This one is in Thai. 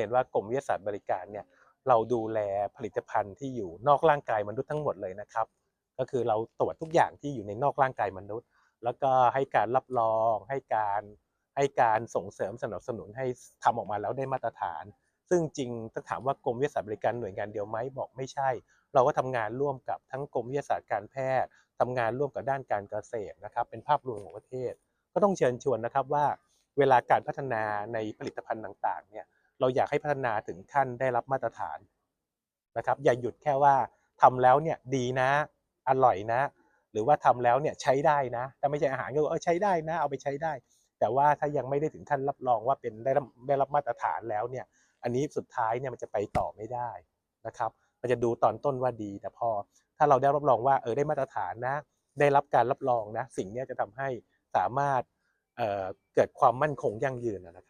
เห็นว่ากรมวิทยาศาสตร์บริการเนี่ยเราดูแลผลิตภัณฑ์ที่อยู่นอกร่างกายมนุษย์ทั้งหมดเลยนะครับ ก็คือเราตรวจทุกอย่างที่อยู่ในนอกร่างกายมนุษย์ แล้วก็ให้การรับรองให้การให้การส่งเสริมสนับสนุนให้ทำออกมาแล้วได้มาตรฐาน ซึ่งจริงถ้าถามว่ากรมวิทยาศาสตร์บริการหน่วยงานเดียวไหมบอกไม่ใช่ เราก็ทำงานร่วมกับทั้งกรมวิทยาศาสตร์การแพทย์ทำงานร่วมกับด้านการเกษตรนะครับ เป็นภาพรวมของประเทศ ก็ต้องเชิญชวนนะครับว่า เวลาการพัฒนาในผลิตภัณฑ์ต่างๆเนี่ย เราอยากให้พัฒนาถึงขั้นได้รับมาตรฐานนะครับ อย่าหยุดแค่ว่าทำแล้วเนี่ยดีนะ อร่อยนะ หรือว่าทำแล้วเนี่ยใช้ได้นะแต่ไม่ใช่อาหารก็เออใช้ได้นะ เอาไปใช้ได้ แต่ว่าถ้ายังไม่ได้ถึงขั้นรับรองว่าเป็นได้รับได้รับมาตรฐานแล้วเนี่ย อันนี้สุดท้ายเนี่ยมันจะไปต่อไม่ได้นะครับ มันจะดูตอนต้นว่าดี แต่พอถ้าเราได้รับรองว่าเออได้มาตรฐานนะ ได้รับการรับรองนะ สิ่งนี้จะทำให้สามารถเเกิดความมั่นคงยั่งยืนนะครับ